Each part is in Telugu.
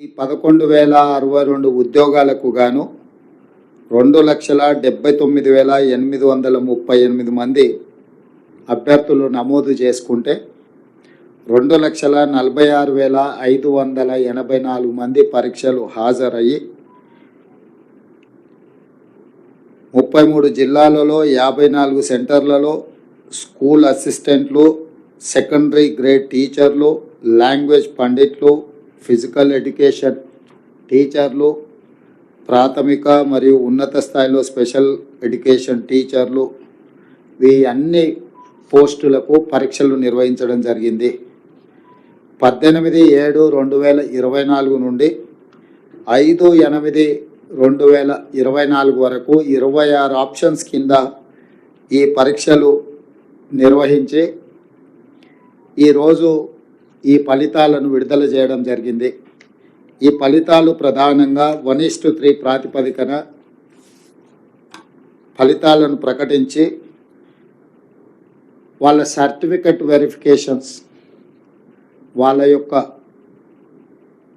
ఈ పదకొండు వేల అరవై రెండు ఉద్యోగాలకు గాను రెండు లక్షల డెబ్బై తొమ్మిది వేల ఎనిమిది వందల ముప్పై ఎనిమిది మంది అభ్యర్థులు నమోదు చేసుకుంటే రెండు లక్షల నలభై ఆరు వేల ఐదు వందల ఎనభై నాలుగు మంది పరీక్షలు హాజరయ్యి ముప్పై మూడు జిల్లాలలో యాభై నాలుగు సెంటర్లలో స్కూల్ అసిస్టెంట్లు సెకండరీ గ్రేడ్ టీచర్లు లాంగ్వేజ్ పండిట్లు ఫిజికల్ ఎడ్యుకేషన్ టీచర్లు ప్రాథమిక మరియు ఉన్నత స్థాయిలో స్పెషల్ ఎడ్యుకేషన్ టీచర్లు ఈ అన్ని పోస్టులకు పరీక్షలు నిర్వహించడం జరిగింది. పద్దెనిమిది ఏడు రెండు వేల ఇరవై నాలుగు నుండి ఐదు ఎనిమిది రెండు వేల ఇరవై నాలుగు వరకు ఇరవై ఆరు ఆప్షన్స్ కింద ఈ పరీక్షలు నిర్వహించి ఈరోజు ఈ ఫలితాలను విడుదల చేయడం జరిగింది. ఈ ఫలితాలు ప్రధానంగా వన్ ఇస్టు త్రీ ప్రాతిపదికన ఫలితాలను ప్రకటించి వాళ్ళ సర్టిఫికెట్ వెరిఫికేషన్స్ వాళ్ళ యొక్క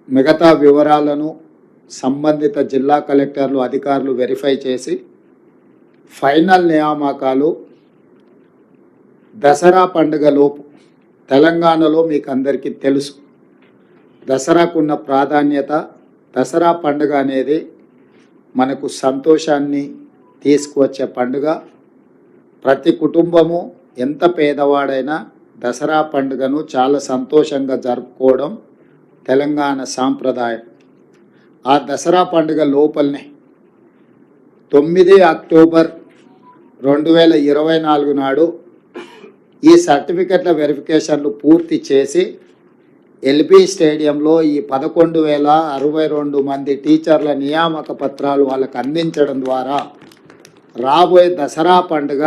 మిగతా వివరాలను సంబంధిత జిల్లా కలెక్టర్లు అధికారులు వెరిఫై చేసి ఫైనల్ నియామకాలు దసరా పండుగలోపు తెలంగాణలో మీకు అందరికీ తెలుసు. దసరాకున్న ప్రాధాన్యత దసరా పండుగ అనేది మనకు సంతోషాన్ని తీసుకువచ్చే పండుగ. ప్రతి కుటుంబము ఎంత పేదవాడైనా దసరా పండుగను చాలా సంతోషంగా జరుపుకోవడం తెలంగాణ సాంప్రదాయం. ఆ దసరా పండుగ లోపలనే తొమ్మిది అక్టోబర్ రెండు వేల ఇరవై నాలుగు నాడు ఈ సర్టిఫికెట్ల వెరిఫికేషన్లు పూర్తి చేసి ఎల్బీ స్టేడియంలో ఈ పదకొండు వేల అరవై రెండు మంది టీచర్ల నియామక పత్రాలు వాళ్ళకు అందించడం ద్వారా రాబోయే దసరా పండుగ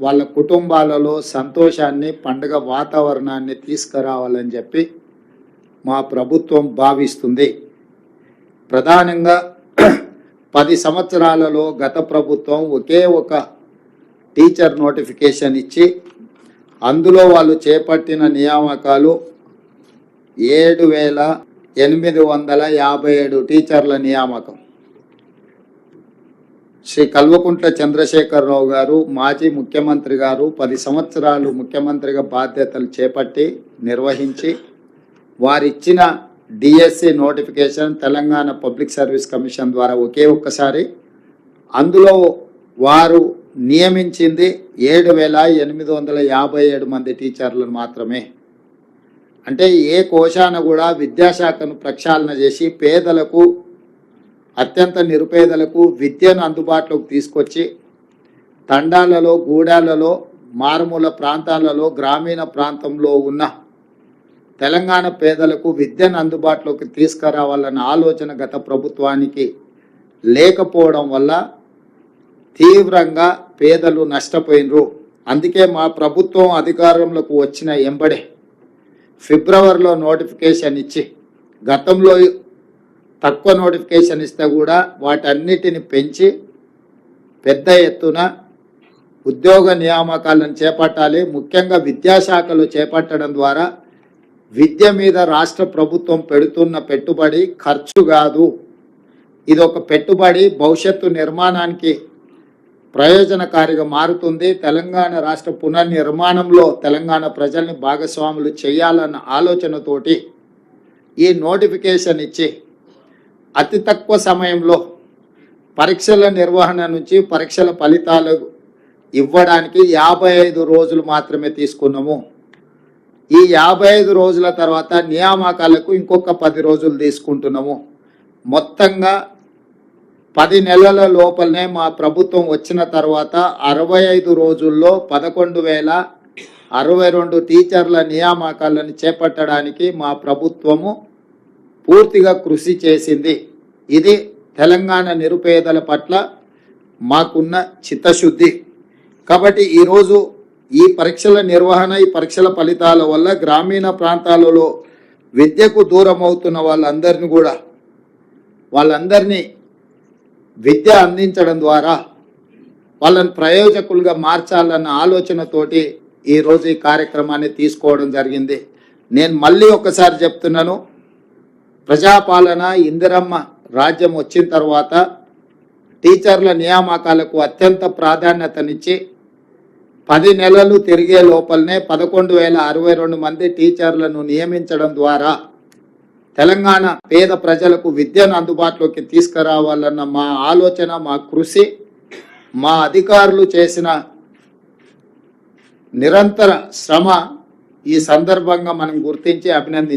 వాళ్ళ కుటుంబాలలో సంతోషాన్ని పండుగ వాతావరణాన్ని తీసుకురావాలని చెప్పి మా ప్రభుత్వం భావిస్తుంది. ప్రధానంగా పది సంవత్సరాలలో గత ప్రభుత్వం ఒకే ఒక టీచర్ నోటిఫికేషన్ ఇచ్చి అందులో వాళ్ళు చేపట్టిన నియామకాలు ఏడు వేల ఎనిమిది వందల యాభై ఏడు టీచర్ల నియామకం. శ్రీ కల్వకుంట్ల చంద్రశేఖరరావు గారు మాజీ ముఖ్యమంత్రి గారు పది సంవత్సరాలు ముఖ్యమంత్రిగా బాధ్యతలు చేపట్టి నిర్వహించి వారిచ్చిన DSC notification Telangana public service commission ద్వారా ఒకే ఒక్కసారి అందులో వారు నియమించింది ఏడు వేల ఎనిమిది వందల యాభై ఏడు మంది టీచర్లను మాత్రమే. అంటే ఏ కోశాన కూడా విద్యాశాఖను ప్రక్షాళన చేసి పేదలకు అత్యంత నిరుపేదలకు విద్యను అందుబాటులోకి తీసుకొచ్చి తండాలలో గూడాలలో మారుమూల ప్రాంతాలలో గ్రామీణ ప్రాంతంలో ఉన్న తెలంగాణ పేదలకు విద్యను అందుబాటులోకి తీసుకురావాలన్న ఆలోచన గత ప్రభుత్వానికి లేకపోవడం వల్ల తీవ్రంగా పేదలు నష్టపోయినరు. అందుకే మా ప్రభుత్వం అధికారంలోకి వచ్చిన ఎంబడే ఫిబ్రవరిలో నోటిఫికేషన్ ఇచ్చి గతంలో తక్కువ నోటిఫికేషన్ ఇస్తే కూడా వాటన్నిటిని పెంచి పెద్ద ఎత్తున ఉద్యోగ నియామకాలను చేపట్టాలి. ముఖ్యంగా విద్యాశాఖలో చేపట్టడం ద్వారా విద్య మీద రాష్ట్ర ప్రభుత్వం పెడుతున్న పెట్టుబడి ఖర్చు కాదు. ఇది ఒక పెట్టుబడి. భవిష్యత్తు నిర్మాణానికి ప్రయోజనకారిగా మారుతుంది. తెలంగాణ రాష్ట్ర పునర్నిర్మాణంలో తెలంగాణ ప్రజల్ని భాగస్వాములు చేయాలన్న ఆలోచనతోటి ఈ నోటిఫికేషన్ ఇచ్చి అతి తక్కువ సమయంలో పరీక్షల నిర్వహణ నుంచి పరీక్షల ఫలితాలు ఇవ్వడానికి యాభై ఐదు రోజులు మాత్రమే తీసుకున్నాము. ఈ యాభై ఐదు రోజుల తర్వాత నియామకాలకు ఇంకొక పది రోజులు తీసుకుంటున్నాము. మొత్తంగా పది నెలల లోపలనే మా ప్రభుత్వం వచ్చిన తర్వాత అరవై ఐదు రోజుల్లో పదకొండు వేల అరవై రెండు టీచర్ల నియామకాలను చేపట్టడానికి మా ప్రభుత్వము పూర్తిగా కృషి చేసింది. ఇది తెలంగాణ నిరుపేదల పట్ల మాకున్న చిత్తశుద్ధి. కాబట్టి ఈరోజు ఈ పరీక్షల నిర్వహణ ఈ పరీక్షల ఫలితాల వల్ల గ్రామీణ ప్రాంతాలలో విద్యకు దూరం అవుతున్న వాళ్ళందరినీ కూడా వాళ్ళందరినీ విద్య అందించడం ద్వారా వాళ్ళని ప్రయోజకులుగా మార్చాలన్న ఆలోచనతోటి ఈరోజు ఈ కార్యక్రమాన్ని తీసుకోవడం జరిగింది. నేను మళ్ళీ ఒకసారి చెప్తున్నాను ప్రజాపాలన ఇందిరమ్మ రాజ్యం వచ్చిన తర్వాత టీచర్ల నియామకాలకు అత్యంత ప్రాధాన్యతనిచ్చి పది నెలలు తిరిగే లోపలనే పదకొండు వేల అరవై రెండు మంది టీచర్లను నియమించడం ద్వారా తెలంగాణ పేద ప్రజలకు విద్యను అందుబాటులోకి తీసుకురావాలన్న మా ఆలోచన మా కృషి మా అధికారులు చేసిన నిరంతర శ్రమ ఈ సందర్భంగా మనం గుర్తించి అభినందించాలి